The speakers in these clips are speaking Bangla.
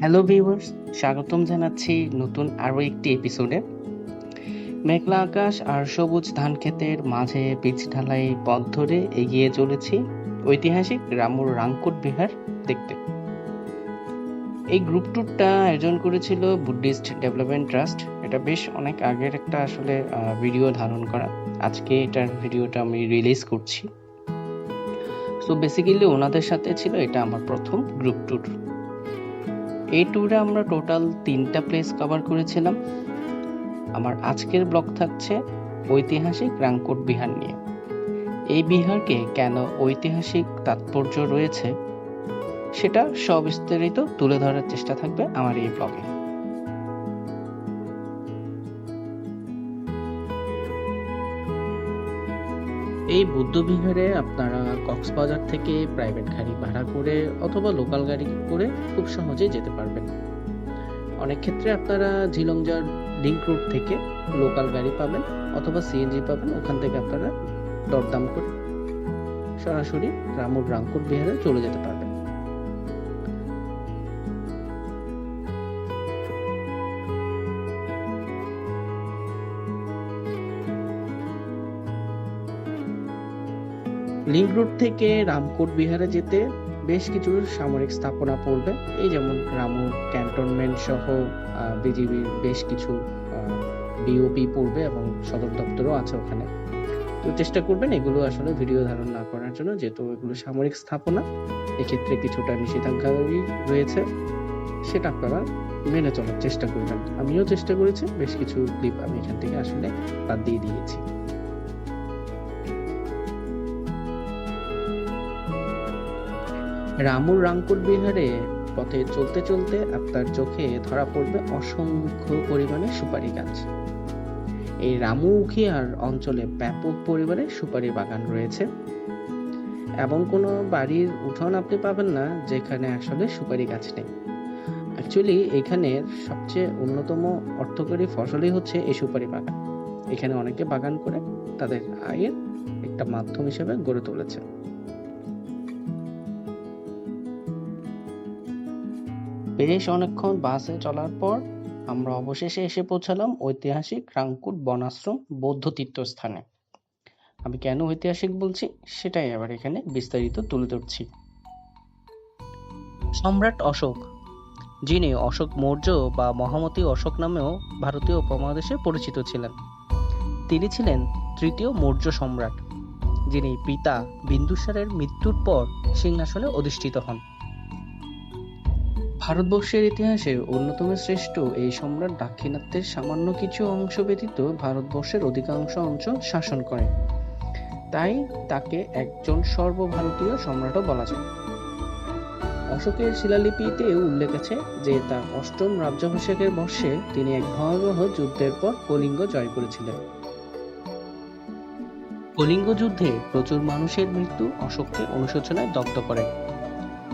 হ্যালো ভিউয়ার্স স্বাগতম জানাচ্ছি নতুন আরও একটি এপিসোডে মেঘলা আকাশ আর সবুজ ধান ক্ষেতের মাঝে পিচ ঢালাই পথ ধরে এগিয়ে চলেছি ঐতিহাসিক রামুর রাংকুট বিহার দেখতে। এই গ্রুপ ট্যুরটা আয়োজন করেছিল বুদ্ধিস্ট ডেভেলপমেন্ট ট্রাস্ট এটা বেশ অনেক আগের একটা আসলে ভিডিও ধারণ করা। আজকে এটার ভিডিওটা আমি রিলিজ করছি। সো বেসিক্যালি ওনাদের সাথে ছিল এটা আমার প্রথম গ্রুপ ট্যুর এই ট্যুরে আমরা টোটাল তিনটা প্লেস কভার করেছিলাম। আমার আজকের ব্লগ থাকছে ঐতিহাসিক রাংকোট বিহার নিয়ে। এই বিহারকে কেন ঐতিহাসিক তাৎপর্য রয়েছে, সেটা সবিস্তারিত তুলে ধরার চেষ্টা থাকবে আমার এই ব্লগে এই বুদ্ধবিহারে আপনারা কক্সবাজার থেকে প্রাইভেট গাড়ি ভাড়া করে অথবা লোকাল গাড়ি করে খুব সহজে যেতে পারবেন। অনেক ক্ষেত্রে আপনারা ঝিলংজার লিঙ্ক রোড থেকে লোকাল গাড়ি পাবেন অথবা সিএনজি পাবেন, ওখান থেকে আপনারা দরদাম করে সরাসরি রামুর রামপুর বিহারে চলে যেতে পারবেন। লিঙ্ক রোড থেকে রামকোট বিহারে যেতে বেশ কিছু সামরিক স্থাপনা পড়বে। এই যেমন রামু ক্যান্টনমেন্ট সহ বিজিবির বেশ কিছু বিওপি পড়বে এবং সদর দপ্তরও আছে ওখানে। তো চেষ্টা করবেন এগুলো আসলে ভিডিও ধারণ না করার জন্য, যেহেতু এগুলো সামরিক স্থাপনা, এক্ষেত্রে কিছুটা নিষেধাজ্ঞা রয়েছে। সেটা আপনারা মেনে চলার চেষ্টা করবেন। আমিও চেষ্টা করেছি, বেশ কিছু ক্লিপ আমি এখান থেকে আসলে বাদ দিয়ে দিয়েছি। রামুর রাংকুট বিহারে পথে চলতে চলতে আপনার চোখে ধরা পড়বে অসংখ্য পরিমাণে সুপারি গাছ। এই রামু উখিয়ার অঞ্চলে ব্যাপক পরিমাণে সুপারি বাগান রয়েছে। এমন কোনো বাড়ির উঠোন আপনি পাবেন না যেখানে আসলে সুপারি গাছ নেই। অ্যাকচুয়ালি এখানের সবচেয়ে অন্যতম অর্থকরী ফসলই হচ্ছে এই সুপারি বাগান। এখানে অনেকে বাগান করে তাদের আয়ের একটা মাধ্যম হিসেবে গড়ে তুলেছে। বেশ অনেকক্ষণ বাসে চলার পর আমরা অবশেষে এসে পৌঁছালাম ঐতিহাসিক রাংকুট বনাশ্রম বৌদ্ধ তীর্থস্থানে। আমি কেন ঐতিহাসিক বলছি? সেটাই আবার এখানে বিস্তারিত তুলে ধরছি। সম্রাট অশোক, যিনি অশোক মৌর্য বা মহামতি অশোক নামেও ভারতীয় উপমহাদেশে পরিচিত ছিলেন, তিনি ছিলেন তৃতীয় মৌর্য সম্রাট, যিনি পিতা বিন্দুসারের মৃত্যুর পর সিংহাসনে অধিষ্ঠিত হন। ভারতবর্ষের ইতিহাসে অন্যতম শ্রেষ্ঠ এই সম্রাট দাক্ষিণাত্যের সামান্য কিছু অংশ ব্যতীত ভারতবর্ষের অধিকাংশ অঞ্চল শাসন করে। তাই তাকে একজন সর্বভারতীয় সম্রাটও বলা যায়। অশোকের শিলালিপিতে উল্লেখ আছে যে তার অষ্টম রাজ্যাভিষেকের বর্ষে তিনি এক ভয়াবহ যুদ্ধের পর কলিঙ্গ জয় করেছিলেন। কলিঙ্গ যুদ্ধে প্রচুর মানুষের মৃত্যু অশোককে অনুশোচনায় দগ্ধ করে।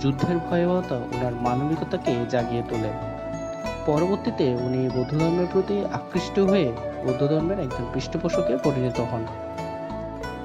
যুদ্ধের ভয়াবহতা ওনার মানবিকতাকে জাগিয়ে তোলে। পরবর্তীতে উনি বৌদ্ধ ধর্মের প্রতি আকৃষ্ট হয়ে বৌদ্ধ ধর্মের একজন পৃষ্ঠপোষকে পরিণত হন।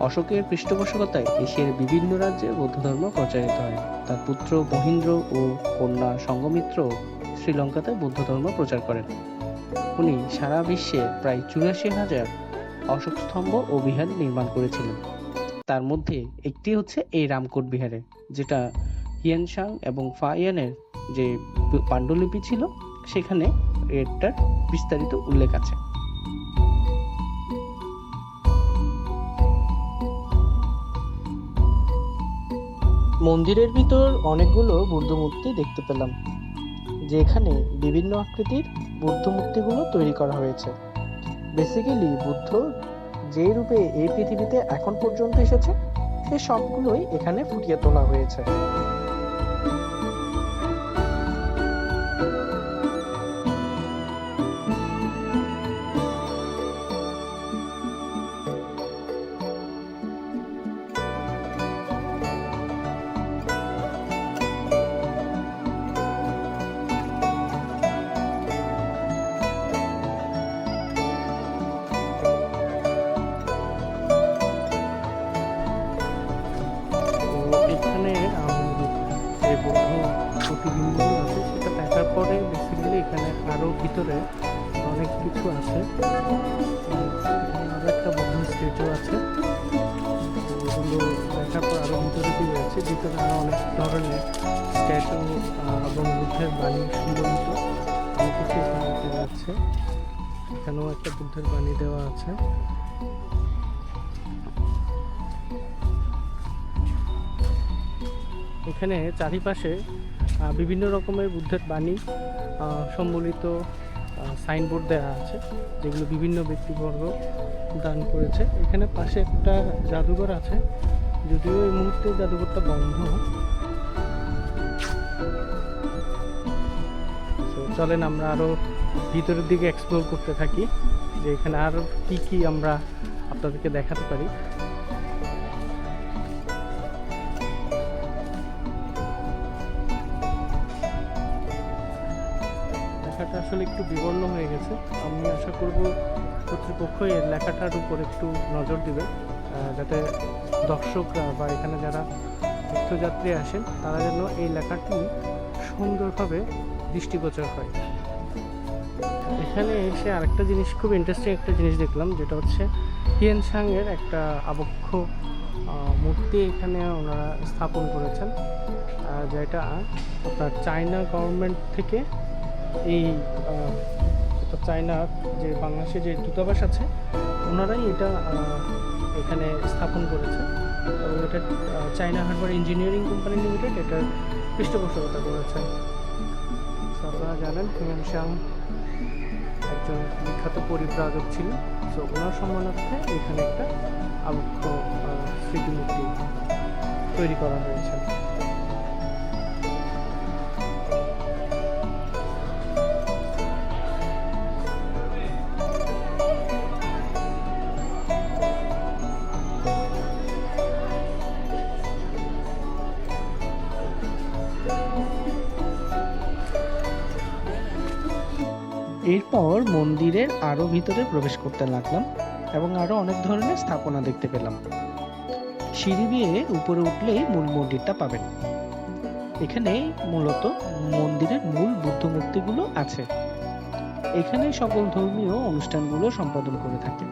অশোকের পৃষ্ঠপোষকতায় এশিয়ার বিভিন্ন রাজ্যে বৌদ্ধ ধর্ম প্রচারিত হয়। তার পুত্র মহিন্দ্র ও কন্যা সঙ্গমিত্র শ্রীলঙ্কাতে বৌদ্ধ ধর্ম প্রচার করেন। উনি সারা বিশ্বে প্রায় চুরাশি হাজার অশোক স্তম্ভ ও বিহার নির্মাণ করেছিলেন। তার মধ্যে একটি হচ্ছে এই রামকোট বিহারে, যেটা হিয়ানসাং এবং ফায়ানের যে পাণ্ডুলিপি ছিল, সেখানে এটার বিস্তারিত উল্লেখ আছে। মন্দিরের ভিতর অনেকগুলো বুদ্ধ মূর্তি দেখতে পেলাম, যেখানে বিভিন্ন আকৃতির বুদ্ধ মূর্তিগুলো তৈরি করা হয়েছে। বেসিক্যালি বুদ্ধ যে রূপে এই পৃথিবীতে এখন পর্যন্ত এসেছে, সে সবগুলোই এখানে ফুটিয়ে তোলা হয়েছে। ভিতরে অনেক কিছু আছে। আরও একটা বন্ধু স্ট্যাচু আছে। দেখার পর আরও ভিতরে দিয়ে যাচ্ছে ভিতরে আরও অনেক ধরনের স্ট্যাচু এবং বুদ্ধের বাণী সুন্দরিত অনেক কিছু দেখা যাচ্ছে এখানেও একটা বুদ্ধের বাণী দেওয়া আছে। এখানে চারিপাশে বিভিন্ন রকমের বুদ্ধের বাণী সম্বলিত সাইনবোর্ড দেওয়া আছে, যেগুলো বিভিন্ন ব্যক্তিবর্গ দান করেছে। এখানে পাশে একটা জাদুঘর আছে, যদিও এই মুহূর্তে জাদুঘরটা বন্ধ। চলেন আমরা আরও ভিতরের দিকে এক্সপ্লোর করতে থাকি, যে এখানে আরও কী কী আমরা আপনাদেরকে দেখাতে পারি। একটু বিবর্ণ হয়ে গেছে। আমি আশা করব কর্তৃপক্ষ এর লেখাটার উপর একটু নজর দিবে যাতে দর্শকরা বা এখানে যারা তীর্থযাত্রী আসেন, তারা যেন এই লেখাটি সুন্দরভাবে দৃষ্টিগোচর হয়। এখানে এসে আরেকটা জিনিস, খুব ইন্টারেস্টিং একটা জিনিস দেখলাম, যেটা হচ্ছে হিয়েন সাংয়ের একটা আবক্ষ মূর্তি এখানে ওনারা স্থাপন করেছেন যেটা আপনার চায়না গভর্নমেন্ট থেকে এই চায়নার যে বাংলাদেশে যে দূতাবাস আছে, ওনারাই এটা এখানে স্থাপন করেছে। এবং এটা China harbour engineering company limited এটার পৃষ্ঠপোষকতা করেছে। আপনারা জানেন হিমেনশাং একজন বিখ্যাত পরিব্রাজক ছিলেন। সো ওনার সম্মানার্থে এখানে একটা আবক্ষ স্মৃতিমূর্তি তৈরি করা হয়েছে। এরপর মন্দিরের আরও ভিতরে প্রবেশ করতে লাগলাম এবং আরও অনেক ধরনের স্থাপনা দেখতে পেলাম। সিঁড়ি দিয়ে উপরে উঠলেই মূল মন্দিরটা পাবেন। এখানে মূলত মন্দিরের মূল বুদ্ধ মূর্তিগুলো আছে। এখানে সকল ধর্মীয় অনুষ্ঠানগুলো সম্পাদন করে থাকে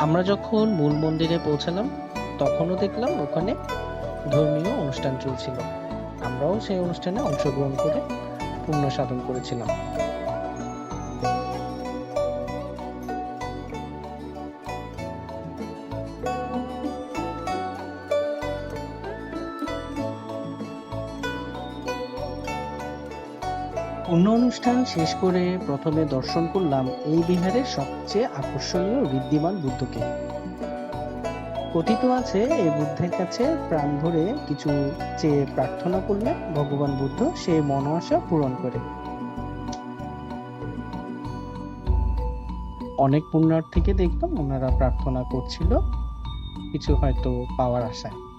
আমরা যখন মূল মন্দিরে পৌঁছালাম, তখনও দেখলাম ওখানে ধর্মীয় অনুষ্ঠান চলছিল। আমরাও সেই অনুষ্ঠানে অংশগ্রহণ করে পুণ্য সাধন করেছিলাম। অন্য অনুষ্ঠান শেষ করে প্রথমে দর্শন করলাম এই বিহারের সবচেয়ে আকর্ষণীয় বিদ্যমান বুদ্ধকে। কথিত আছে এই বুদ্ধের কাছে প্রাণ ভরে কিছু চেয়ে প্রার্থনা করলে ভগবান বুদ্ধ, সে মনোআশা পূরণ করে। অনেক পুণ্যার্থীকে দেখলাম, ওনারা প্রার্থনা করছিল, কিছু হয়তো পাওয়ার আশায়।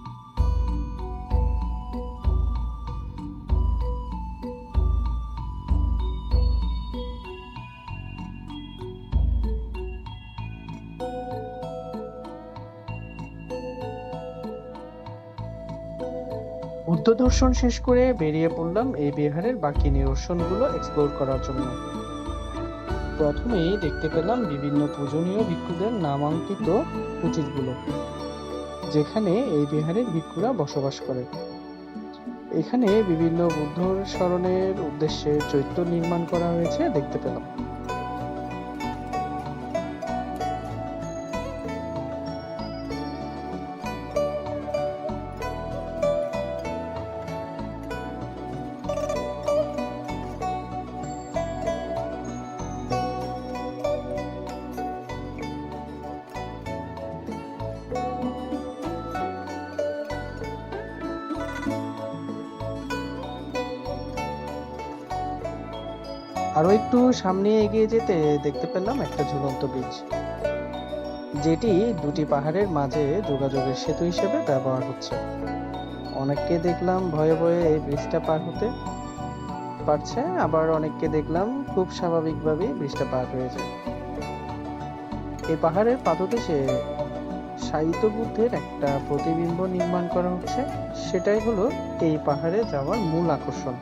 দর্শন শেষ করে বেরিয়ে পড়লাম এই বিহারের বাকি নিদর্শনগুলো এক্সপ্লোর করার জন্য। প্রথমেই দেখতে পেলাম বিভিন্ন পূজনীয় ভিক্ষুদের নামাঙ্কিত কুটিরগুলো, যেখানে এই বিহারের ভিক্ষুরা বসবাস করে। এখানে বিভিন্ন বুদ্ধর স্মরণের উদ্দেশ্যে চৈত্য নির্মাণ করা হয়েছে, দেখতে পেলাম। আরও একটু সামনে এগিয়ে যেতে দেখতে পেলাম একটা ঝুলন্ত ব্রিজ যেটি দুটি পাহাড়ের মাঝে যোগাযোগের সেতু হিসেবে ব্যবহার হচ্ছে। অনেককে দেখলাম ভয়ে ভয়ে এই ব্রিজটা পার হতে পারছে, আবার অনেককে দেখলাম খুব স্বাভাবিকভাবেই ব্রিজটা পার হয়ে যায়। এই পাহাড়ের পাদদেশে সাহিত্য বুদ্ধের একটা প্রতিবিম্ব নির্মাণ করা হচ্ছে, সেটাই হলো এই পাহাড়ে যাওয়ার মূল আকর্ষণ।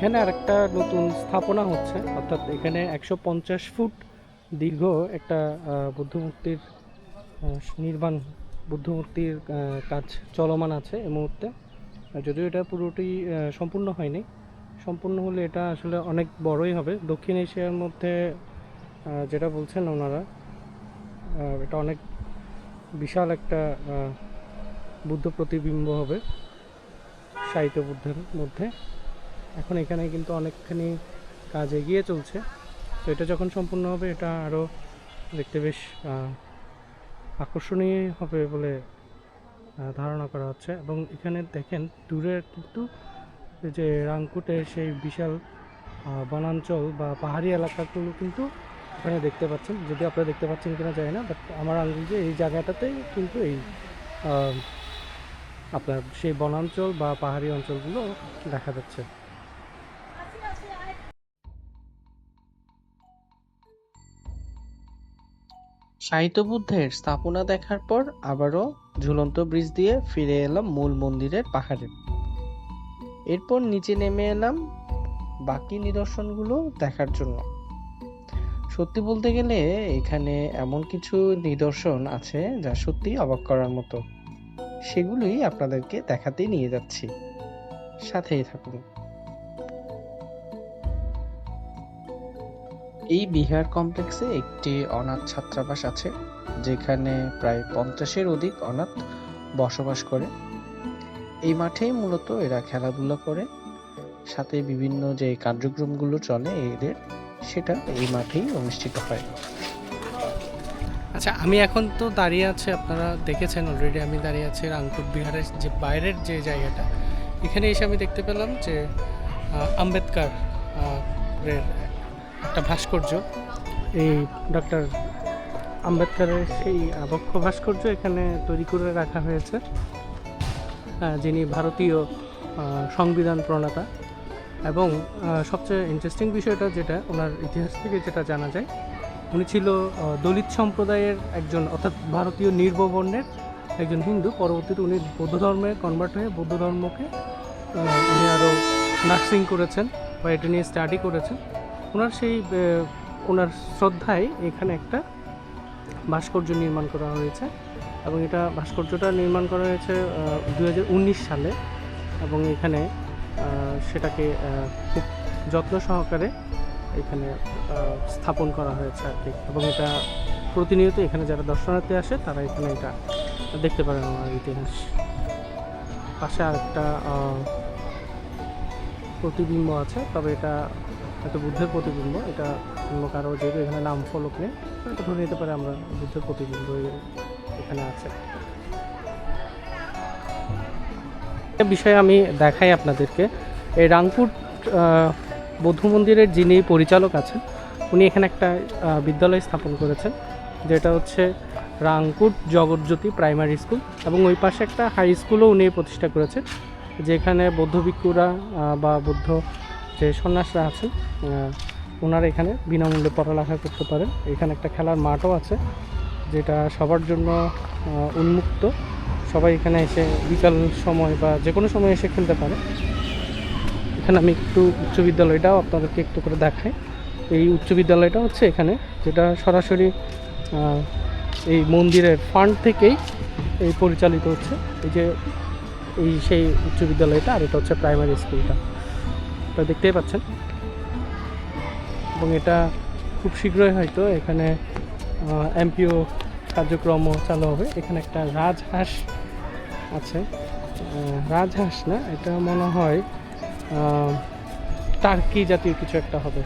এখানে আরেকটা নতুন স্থাপনা হচ্ছে, অর্থাৎ এখানে একশো পঞ্চাশ ফুট দীর্ঘ একটা বুদ্ধমূর্তির নির্মাণ, বুদ্ধমূর্তির কাজ চলমান আছে এই মুহূর্তে। যদিও এটা পুরোটি সম্পূর্ণ হয়নি, সম্পূর্ণ হলে এটা আসলে অনেক বড়ই হবে। দক্ষিণ এশিয়ার মধ্যে যেটা বলছেন ওনারা এটা অনেক বিশাল একটা বুদ্ধ প্রতিবিম্ব হবে সাহিত্য বুদ্ধের মধ্যে। এখন এখানে কিন্তু অনেকখানি কাজ এগিয়ে চলছে। তো এটা যখন সম্পূর্ণ হবে, এটা আরও দেখতে বেশ আকর্ষণীয় হবে বলে ধারণা করা হচ্ছে। এবং এখানে দেখেন, দূরে কিন্তু যে রাংকুটের সেই বিশাল বনাঞ্চল বা পাহাড়ি এলাকাগুলো কিন্তু এখানে দেখতে পাচ্ছেন। যদি আপনারা দেখতে পাচ্ছেন কিনা জানি না বাট আমার আঙ্গুল যে এই জায়গাটাতে কিন্তু এই আপনার সেই বনাঞ্চল বা পাহাড়ি অঞ্চলগুলো দেখা যাচ্ছে। সাহিত্য বুদ্ধের স্থাপনা দেখার পর আবারও ঝুলন্ত ব্রিজ দিয়ে ফিরে এলাম মূল মন্দিরের পাহাড়ে। এরপর নিচে নেমে এলাম বাকি নিদর্শনগুলো দেখার জন্য। সত্যি বলতে গেলে এখানে এমন কিছু নিদর্শন আছে যা সত্যি অবাক করার মতো। সেগুলোই আপনাদেরকে দেখাতে নিয়ে যাচ্ছি। সাথেই থাকুন। এই বিহার কমপ্লেক্সে একটি অনাথ ছাত্রাবাস আছে, যেখানে প্রায় পঞ্চাশের অধিক অনাথ বসবাস করে। এই মাঠেই মূলত এরা খেলাধুলা করে। সাথে বিভিন্ন যে কার্যক্রমগুলো চলে এদের, সেটা এই মাঠেই অনুষ্ঠিত হয়। আচ্ছা আমি এখন তো দাঁড়িয়ে আছে, আপনারা দেখেছেন অলরেডি আমি দাঁড়িয়ে আছি রাংপুর বিহারের যে বাইরের যে জায়গাটা, এখানে এসে আমি দেখতে পেলাম যে আম্বেদকর একটা ভাস্কর্য। এই ডক্টর আম্বেদকরের সেই আবক্ষ ভাস্কর্য এখানে তৈরি করে রাখা হয়েছে যিনি ভারতীয় সংবিধান প্রণেতা। এবং সবচেয়ে ইন্টারেস্টিং বিষয়টা যেটা, ওনার ইতিহাস থেকে যেটা জানা যায়, উনি ছিল দলিত সম্প্রদায়ের একজন, অর্থাৎ ভারতীয় নির্ববর্ণের একজন হিন্দু। পরবর্তীতে উনি বৌদ্ধ ধর্মে কনভার্ট হয়ে বৌদ্ধ ধর্মকে উনি আরও নার্সিং করেছেন বা এটা নিয়ে স্টাডি করেছেন। ওনার সেই ওনার শ্রদ্ধায় এখানে একটা ভাস্কর্য নির্মাণ করা হয়েছে এবং এটা ভাস্কর্যটা নির্মাণ করা হয়েছে দু হাজার উনিশ সালে এবং এখানে সেটাকে খুব যত্ন সহকারে এখানে স্থাপন করা হয়েছে আর কি। এবং এটা প্রতিনিয়ত এখানে যারা দর্শনার্থী আসে, তারা এখানে এটা দেখতে পারেন আমার ইতিহাস। পাশে আরেকটা প্রতিবিম্ব আছে, তবে এটা হয়তো বুদ্ধের প্রতিবিম্ব, এটা অন্য কারও যেহেতু এখানে নাম ফলক নেই, এটা ধরে নিতে পারে আমরা বুদ্ধের প্রতিবিম্ব এখানে আছে। একটা বিষয় আমি দেখাই আপনাদেরকে। এই রাংপুর বৌদ্ধ মন্দিরের যিনি পরিচালক আছেন, উনি এখানে একটা বিদ্যালয় স্থাপন করেছেন, যেটা হচ্ছে রাংকুট জগৎজ্যোতি প্রাইমারি স্কুল এবং ওই পাশে একটা হাই স্কুলও উনি প্রতিষ্ঠা করেছেন, যেখানে বৌদ্ধ ভিক্ষুরা বা বৌদ্ধ যে সন্ন্যাসরা আছেন ওনারা এখানে বিনামূল্যে পড়ালেখা করতে পারেন। এখানে একটা খেলার মাঠও আছে, যেটা সবার জন্য উন্মুক্ত। সবাই এখানে এসে বিকাল সময় বা যে কোনো সময় এসে খেলতে পারে। এখানে আমি একটু উচ্চ বিদ্যালয়টাও আপনাদেরকে একটু করে দেখাই। এই উচ্চ বিদ্যালয়টা হচ্ছে এখানে, যেটা সরাসরি এই মন্দিরের ফান্ড থেকেই এই পরিচালিত হচ্ছে। এই যে, এই সেই উচ্চ বিদ্যালয়টা আর এটা হচ্ছে প্রাইমারি স্কুলটা এটা দেখতেই পাচ্ছেন। এবং এটা খুব শীঘ্রই হয়তো এখানে এমপিও কার্যক্রম চালু হবে। এখানে একটা রাজহাঁস আছে। রাজহাঁস না, এটা মনে হয় টার্কি জাতীয় কিছু একটা হবে।